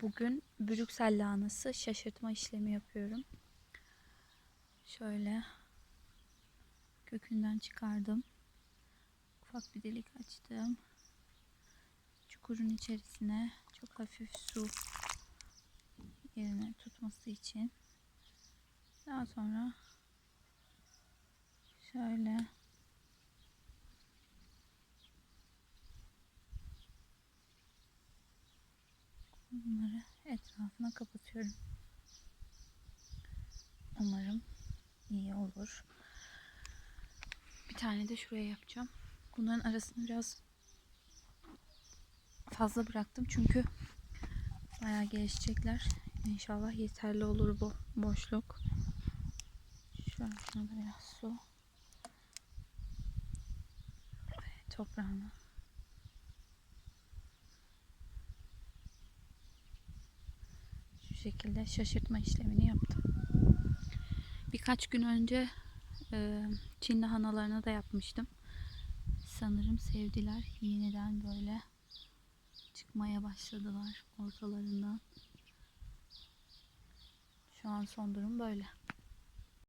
Bugün Brüksel lahanası şaşırtma işlemi yapıyorum. Şöyle kökünden çıkardım. Ufak bir delik açtım. Çukurun içerisine çok hafif su yerine tutması için. Daha sonra şöyle bunları etrafına kapatıyorum. Umarım iyi olur. Bir tane de şuraya yapacağım. Bunların arasını biraz fazla bıraktım çünkü bayağı gelişecekler. İnşallah yeterli olur bu boşluk. Şöyle şuna da biraz su. Ve toprağını. Şekilde şaşırtma işlemini yaptım. Birkaç gün önce e, Çin lahanalarına da yapmıştım. Sanırım sevdiler. Yeniden böyle çıkmaya başladılar ortalarından. Şu an son durum böyle.